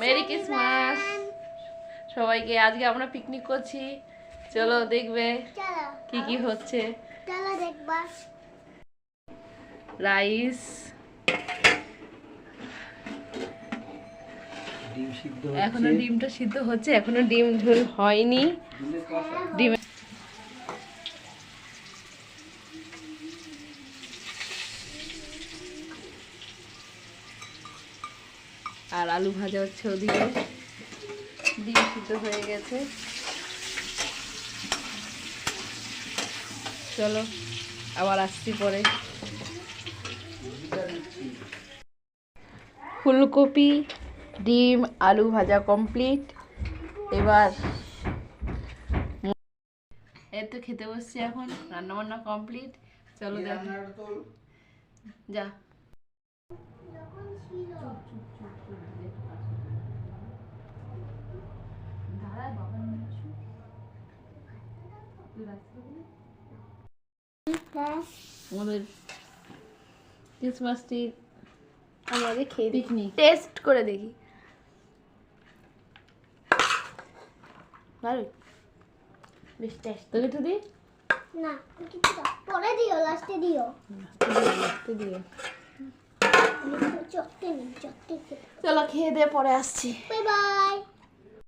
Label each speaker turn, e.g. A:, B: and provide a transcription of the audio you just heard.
A: Merry Christmas সবাইকে আজকে আমরা পিকনিক করছি। চলো দেখবে
B: চলো।
A: কি কি হচ্ছে। রাইস এখনও ডিমটা সিদ্ধ হচ্ছে এখনও ডিম ঝোল হয়নি।
C: ডিমের
A: ডিম আর আলু ভাজা হচ্ছে ওদিকে। ডিম সিদ্ধ হয়ে গেছে। চলো, আবার আসছি পরে। ফুলকপি, ডিম, আলু ভাজা কমপ্লিট এবার এই তো খেতে বসছি এখন রান্না বান্না কমপ্লিট চলো দেখ। যা। আমাদের ক্রিসমাস ট্রি
B: আমাদের খেয়ে
A: পিকনিক
B: টেস্ট করে দেখি।
A: ভালো
B: বেশ টেস্ট
A: তোকে তো দি
B: না দাও। পরে দিও লাস্টে দিও। নিই চটকে
A: চলো খেয়ে দিয়ে পরে আসছি।
B: Bye bye